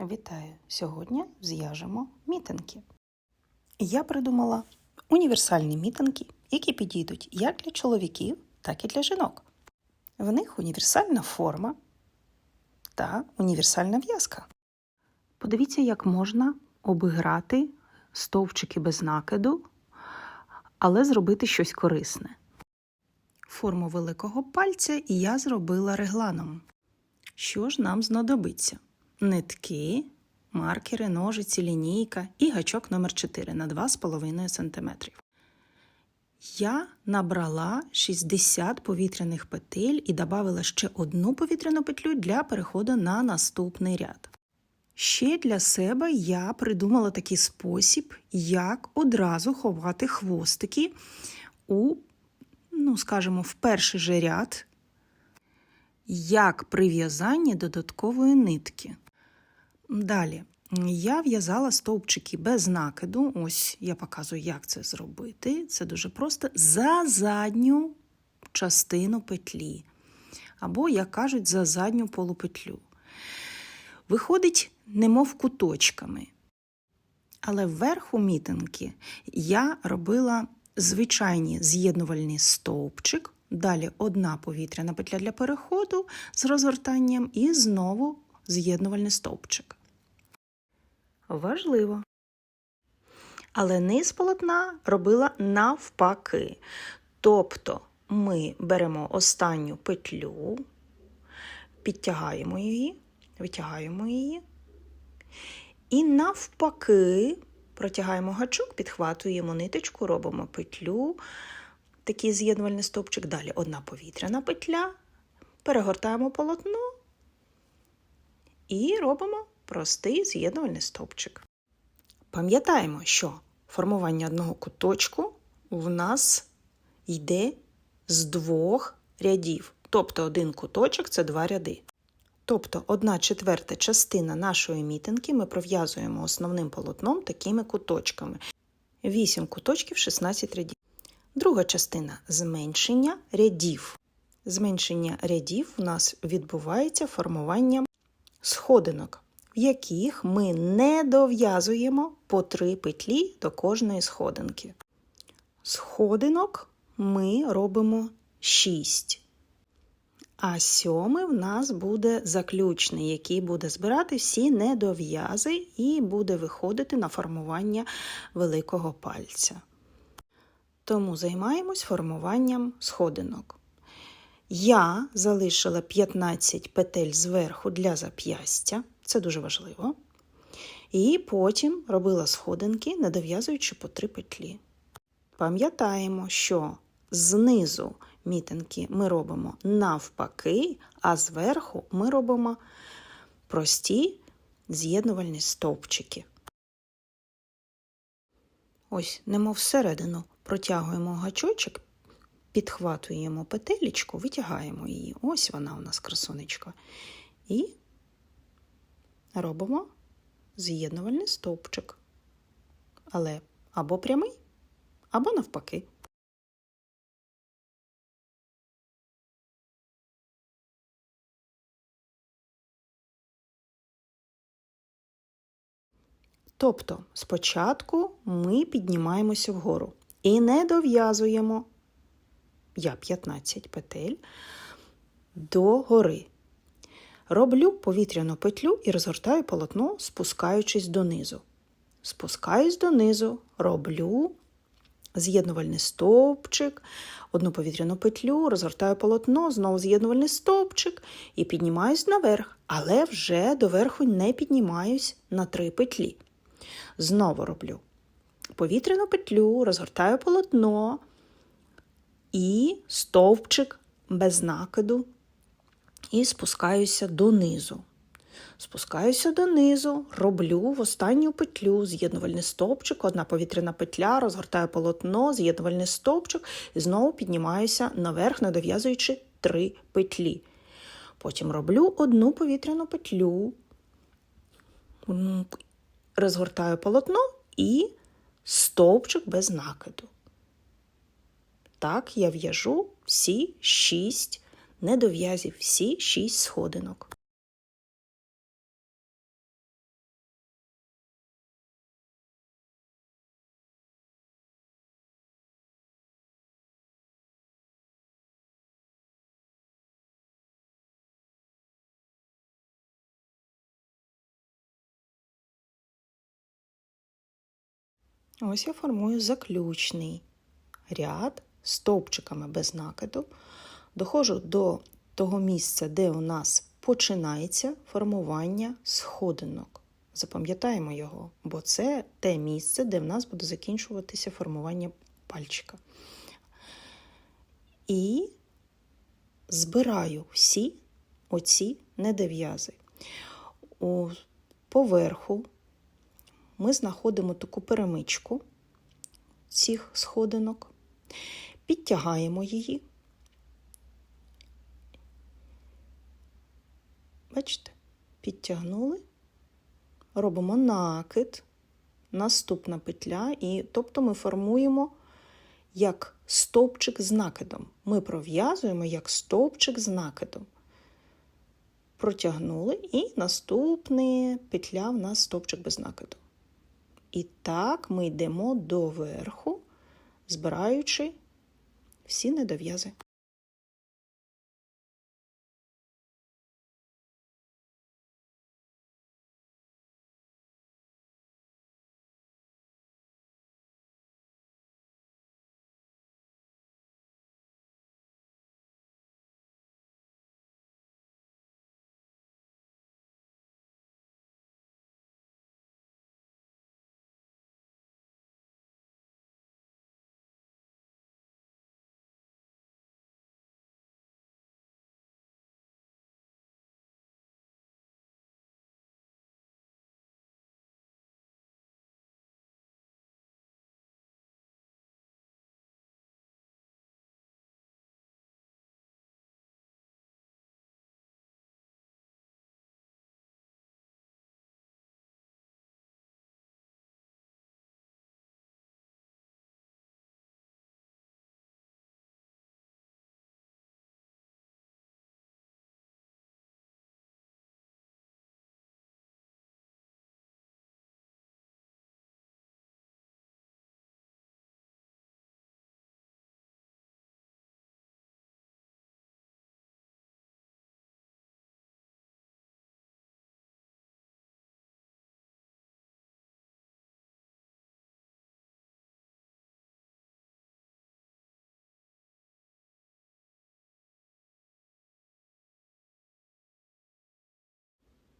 Вітаю! Сьогодні зв'яжемо мітинки. Я придумала універсальні мітинки, які підійдуть як для чоловіків, так і для жінок. В них універсальна форма та універсальна в'язка. Подивіться, як можна обіграти стовпчики без накиду, але зробити щось корисне. Форму великого пальця я зробила регланом. Що ж нам знадобиться? Нитки, маркери, ножиці, лінійка і гачок номер 4 на 2,5 см. Я набрала 60 повітряних петель і додала ще одну повітряну петлю для переходу на наступний ряд. Ще для себе я придумала такий спосіб, як одразу ховати хвостики у, ну, скажімо, в перший же ряд, як при в'язанні додаткової нитки. Далі я в'язала стовпчики без накиду. Ось я показую, як це зробити. Це дуже просто за задню частину петлі. Або, як кажуть, за задню полупетлю. Виходить, немов куточками. Але вверху мітинки я робила звичайні з'єднувальний стовпчик, далі одна повітряна петля для переходу з розгортанням і знову з'єднувальний стовпчик. Важливо. Але низ полотна робила навпаки. Тобто ми беремо останню петлю, підтягаємо її, витягаємо її. І навпаки протягаємо гачок, підхватуємо ниточку, робимо петлю, такий з'єднувальний стовпчик. Далі одна повітряна петля, перегортаємо полотно і робимо простий з'єднувальний стовпчик. Пам'ятаємо, що формування одного куточку в нас йде з двох рядів. Тобто один куточок це два ряди. Тобто одна четверта частина нашої мітинки ми пров'язуємо основним полотном такими куточками. 8 куточків, 16 рядів. Друга частина зменшення рядів. Зменшення рядів у нас відбувається формуванням сходинок, в яких ми не дов'язуємо по три петлі до кожної сходинки. Сходинок ми робимо 6. А сьомий в нас буде заключний, який буде збирати всі недов'язи і буде виходити на формування великого пальця. Тому займаємось формуванням сходинок. Я залишила 15 петель зверху для зап'ястя, це дуже важливо. І потім робила сходинки, не дов'язуючи по 3 петлі. Пам'ятаємо, що знизу мітинки ми робимо навпаки, а зверху ми робимо прості з'єднувальні стовпчики. Ось, немов всередину протягуємо гачочок, підхватуємо петелечку, витягаємо її. Ось вона у нас красунечка. І робимо з'єднувальний стовпчик. Але або прямий, або навпаки. Тобто спочатку ми піднімаємося вгору і не дов'язуємо я 15 петель до гори. Роблю повітряну петлю і розгортаю полотно, спускаючись донизу. Спускаюсь донизу, роблю з'єднувальний стовпчик, одну повітряну петлю, розгортаю полотно, знову з'єднувальний стовпчик і піднімаюсь наверх, але вже доверху не піднімаюсь на три петлі. Знову роблю повітряну петлю, розгортаю полотно і стовпчик без накиду, і спускаюся донизу. Спускаюся донизу, роблю в останню петлю з'єднувальний стовпчик, одна повітряна петля, розгортаю полотно, з'єднувальний стовпчик і знову піднімаюся наверх, не дов'язуючи три петлі. Потім роблю одну повітряну петлю, розгортаю полотно і стовпчик без накиду. Так, я в'яжу всі шість недов'язів, всі шість сходинок. Ось я формую заключний ряд стовпчиками без накиду. Доходжу до того місця, де у нас починається формування сходинок. Запам'ятаємо його, бо це те місце, де в нас буде закінчуватися формування пальчика. І збираю всі оці недов'язи. У поверху ми знаходимо таку перемичку цих сходинок, підтягаємо її. Бачите, підтягнули, робимо накид, наступна петля, і тобто ми формуємо як стовпчик з накидом. Ми пров'язуємо як стовпчик з накидом. Протягнули, і наступна петля в нас стовпчик без накиду. І так ми йдемо до верху, збираючи всі недов'язи.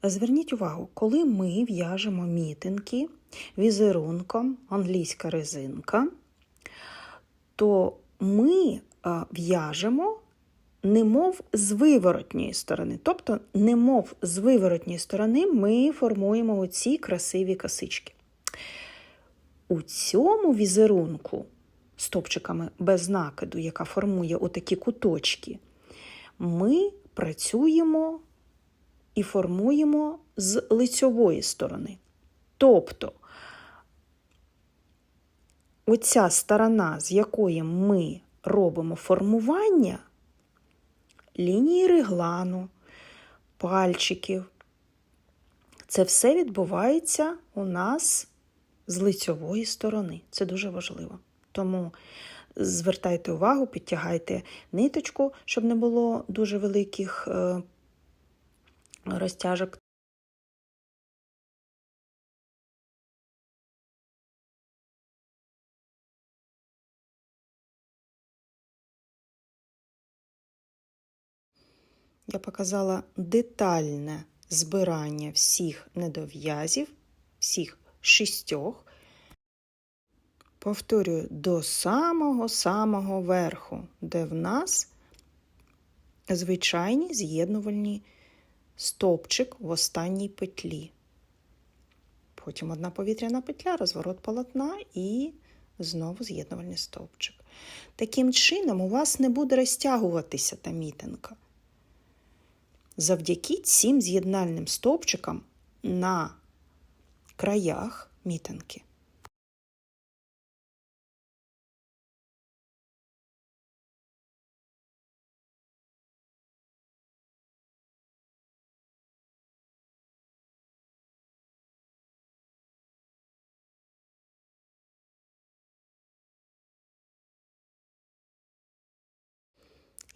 Зверніть увагу, коли ми в'яжемо мітинки візерунком англійська резинка, то ми в'яжемо немов з виворотньої сторони. Тобто, немов з виворотньої сторони ми формуємо оці красиві косички. У цьому візерунку стопчиками без накиду, яка формує отакі куточки, ми працюємо і формуємо з лицьової сторони. Тобто оця сторона, з якої ми робимо формування лінії реглану, пальчиків, це все відбувається у нас з лицьової сторони. Це дуже важливо. Тому звертайте увагу, підтягайте ниточку, щоб не було дуже великих е, розтяжок. Я показала детальне збирання всіх недов'язів, всіх шістьох. Повторюю, до самого-самого верху, де в нас звичайні з'єднувальні стовпчик в останній петлі. Потім одна повітряна петля, розворот полотна і знову з'єднувальний стовпчик. Таким чином, у вас не буде розтягуватися та мітинка. Завдяки цим з'єднальним стовпчикам на краях мітинки.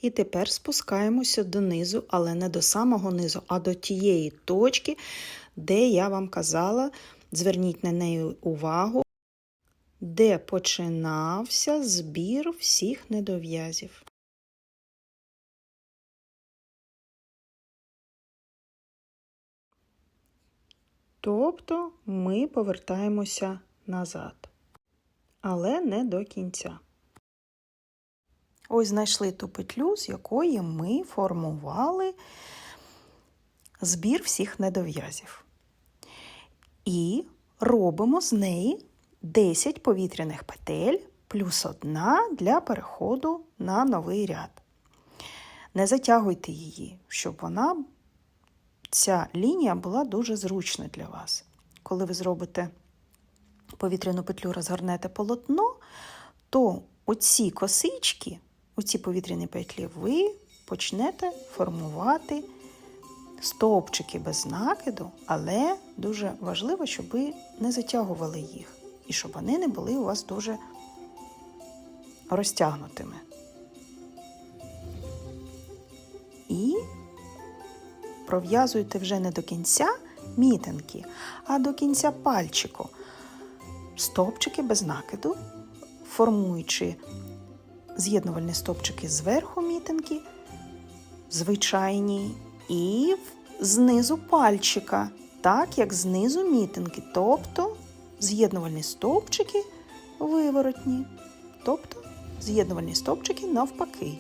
І тепер спускаємося донизу, але не до самого низу, а до тієї точки, де я вам казала, зверніть на неї увагу. де починався збір всіх недов'язів. Тобто ми повертаємося назад, але не до кінця. Ось знайшли ту петлю, з якої ми формували збір всіх недов'язів. І робимо з неї 10 повітряних петель плюс одна для переходу на новий ряд. Не затягуйте її, щоб вона, ця лінія була дуже зручна для вас. Коли ви зробите повітряну петлю, розгорнете полотно, то оці косички, оці повітряні петлі, ви почнете формувати стовпчики без накиду, але дуже важливо, щоб ви не затягували їх і щоб вони не були у вас дуже розтягнутими. І пров'язуйте вже не до кінця мітинки, а до кінця пальчику. Стовпчики без накиду, формуючи з'єднувальні стопчики зверху мітинки, звичайні, і знизу пальчика, так як знизу мітинки, тобто з'єднувальні стовпчики виворотні, тобто з'єднувальні стовпчики навпаки.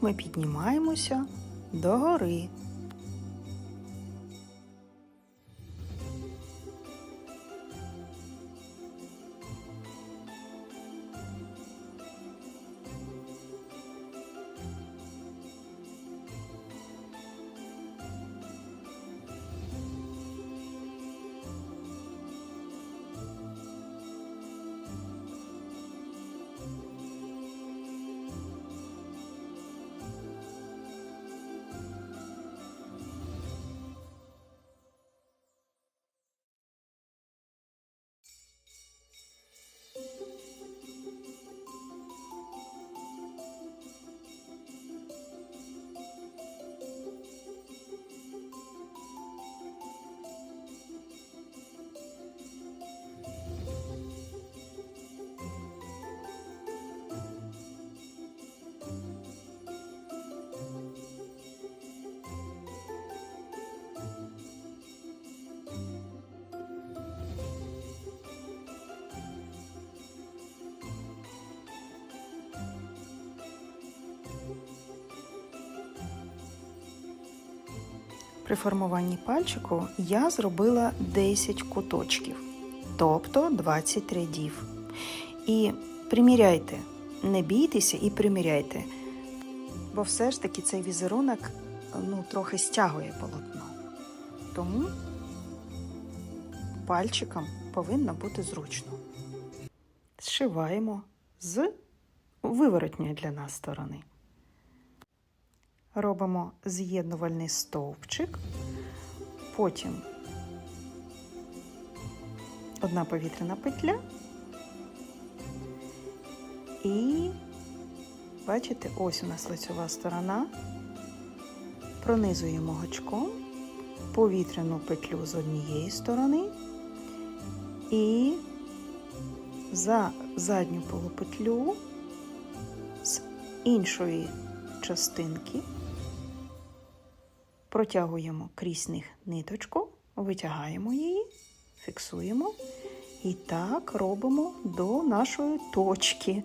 Ми піднімаємося догори. При формуванні пальчику я зробила 10 куточків, тобто 20 рядів. І приміряйте, не бійтеся і приміряйте, бо все ж таки цей візерунок ну, трохи стягує полотно. Тому пальчиком повинно бути зручно. Зшиваємо з виворотньої для нас сторони робимо з'єднувальний стовпчик, потім одна повітряна петля. І, бачите, ось у нас лицьова сторона, пронизуємо гачком повітряну петлю з однієї сторони. І за задню полупетлю з іншої частинки протягуємо крізь них ниточку, витягаємо її, фіксуємо і так робимо до нашої точки,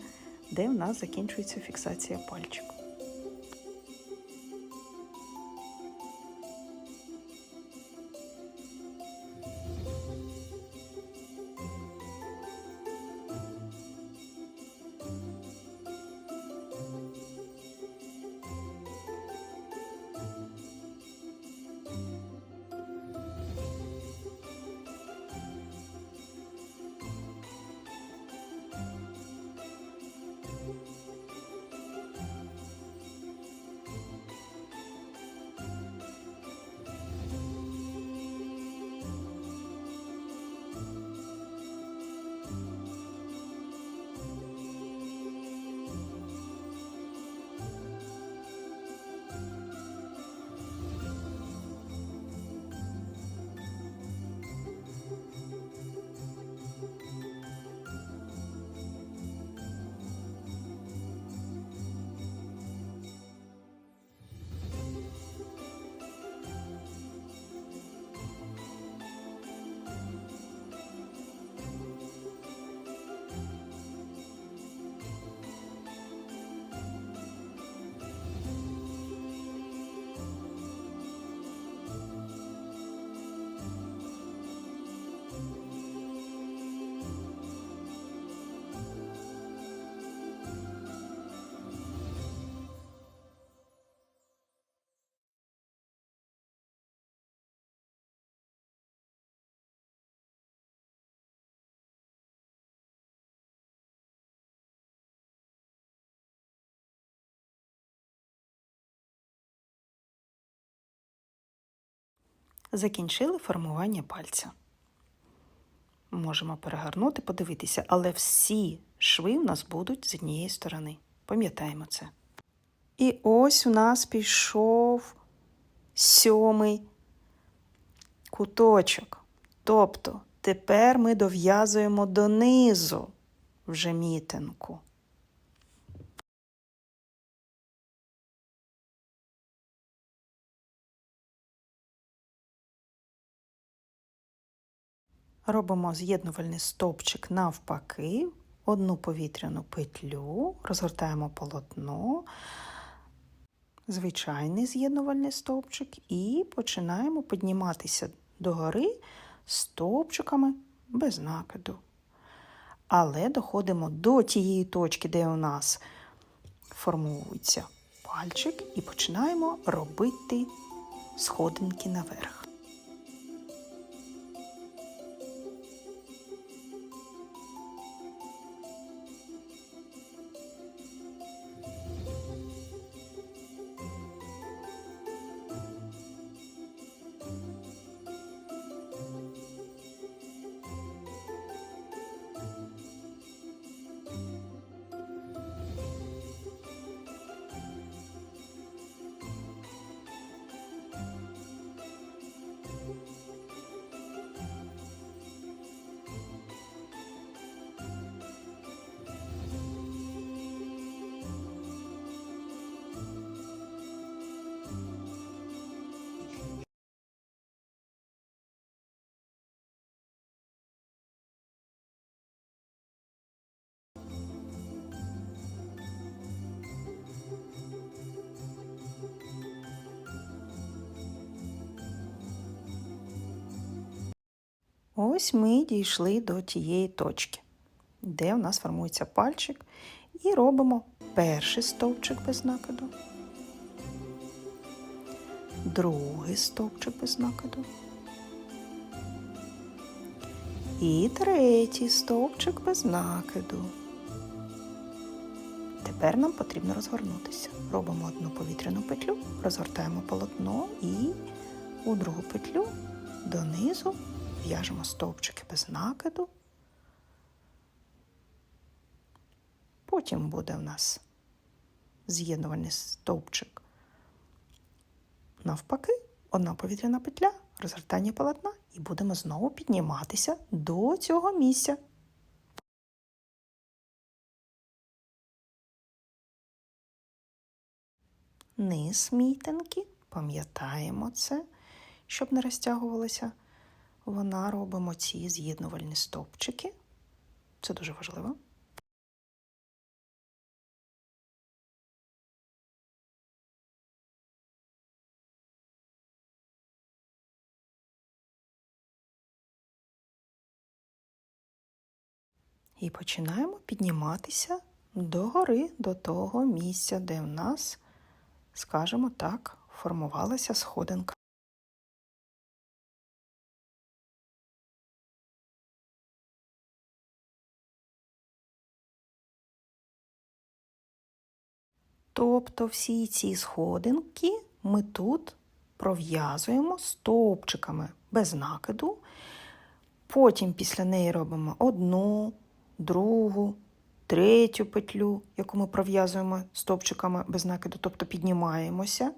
де в нас закінчується фіксація пальчику. Закінчили формування пальця. Можемо перегорнути, подивитися, але всі шви в нас будуть з однієї сторони. Пам'ятаємо це. І ось у нас пішов сьомий куточок. Тобто тепер ми дов'язуємо донизу вже мітинку. Робимо з'єднувальний стовпчик навпаки, одну повітряну петлю, розгортаємо полотно, звичайний з'єднувальний стовпчик і починаємо підніматися догори стовпчиками без накиду. Але доходимо до тієї точки, де у нас формується пальчик, і починаємо робити сходинки наверх. Ось ми дійшли до тієї точки, де у нас формується пальчик, і робимо перший стовпчик без накиду, другий стовпчик без накиду. І третій стовпчик без накиду. Тепер нам потрібно розгорнутися. Робимо одну повітряну петлю, розгортаємо полотно і у другу петлю донизу в'яжемо стовпчики без накиду. Потім буде в нас з'єднувальний стовпчик. Навпаки, одна повітряна петля, розгортання полотна, і будемо знову підніматися до цього місця. Низ мітинки, пам'ятаємо це, щоб не розтягувалося вона робимо ці з'єднувальні стовпчики. Це дуже важливо. І починаємо підніматися догори, до того місця, де в нас, скажімо так, формувалася сходинка. Тобто всі ці сходинки ми тут пров'язуємо стовпчиками без накиду. Потім після неї робимо одну, другу, третю петлю, яку ми пров'язуємо стовпчиками без накиду, тобто піднімаємося.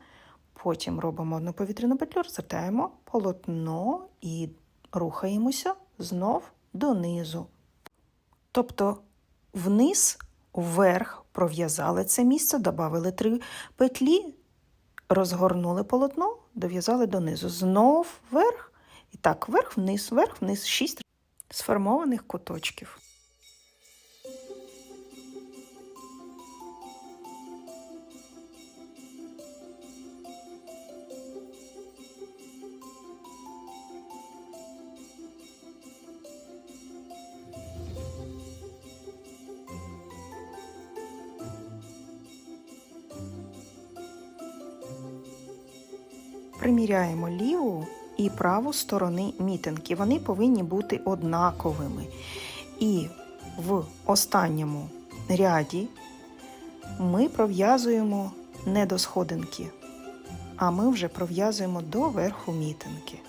Потім робимо одну повітряну петлю, розвертаємо полотно і рухаємося знов донизу. Тобто вниз вверх пров'язали це місце, додали три петлі, розгорнули полотно, дов'язали донизу. Знов вверх. І так, вверх-вниз, вверх-вниз, шість сформованих куточків. Приміряємо ліву і праву сторони мітинки. Вони повинні бути однаковими. І в останньому ряді ми пров'язуємо не до сходинки, а ми вже пров'язуємо до верху мітинки.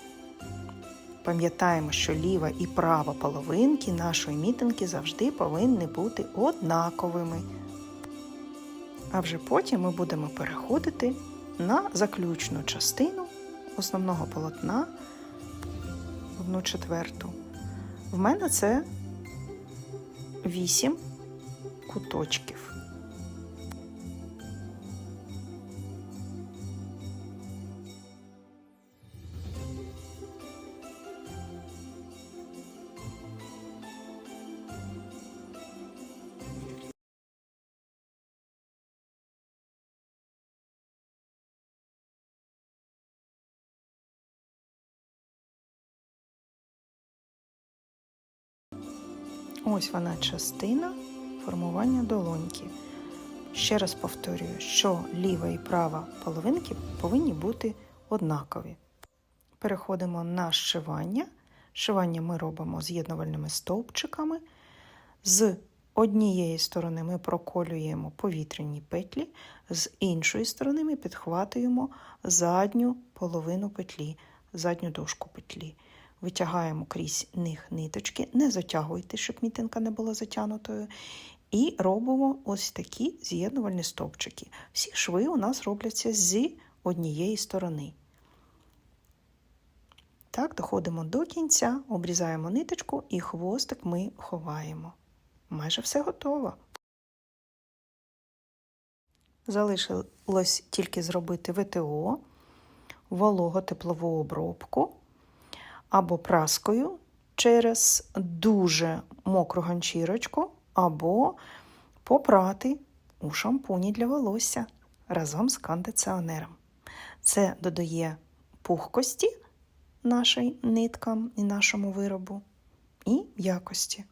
Пам'ятаємо, що ліва і права половинки нашої мітинки завжди повинні бути однаковими. А вже потім ми будемо переходити на заключну частину основного полотна, одну четверту. В мене це 8 куточків. Ось вона частина формування долоньки. Ще раз повторюю, що ліва і права половинки повинні бути однакові. Переходимо на зшивання. Шивання ми робимо з'єднувальними стовпчиками. З однієї сторони ми проколюємо повітряні петлі, з іншої сторони ми підхватуємо задню половину петлі, задню дошку петлі. Витягаємо крізь них ниточки, не затягуйте, щоб мітинка не була затягнутою. І робимо ось такі з'єднувальні стовпчики. Всі шви у нас робляться з однієї сторони. Так, доходимо до кінця, обрізаємо ниточку і хвостик ми ховаємо. Майже все готово. Залишилось тільки зробити ВТО, волого-теплову обробку або праскою через дуже мокру ганчірочку, або попрати у шампуні для волосся разом з кондиціонером. Це додає пухкості нашим ниткам і нашому виробу і якості.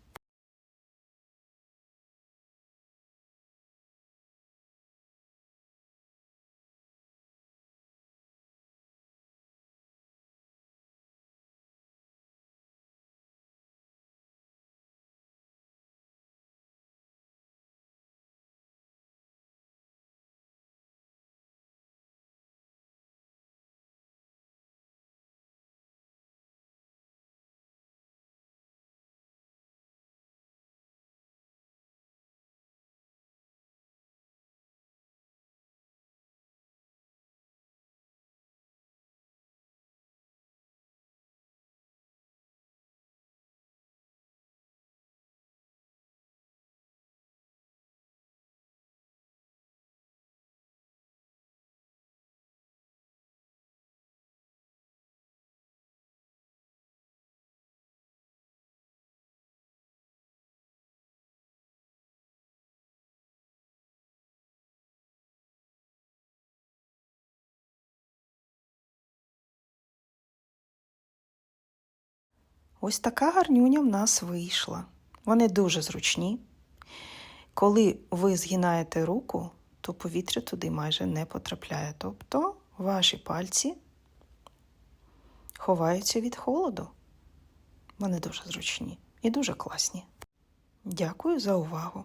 Ось така гарнюня в нас вийшла. Вони дуже зручні. Коли ви згинаєте руку, то повітря туди майже не потрапляє. Тобто ваші пальці ховаються від холоду. Вони дуже зручні і дуже класні. Дякую за увагу!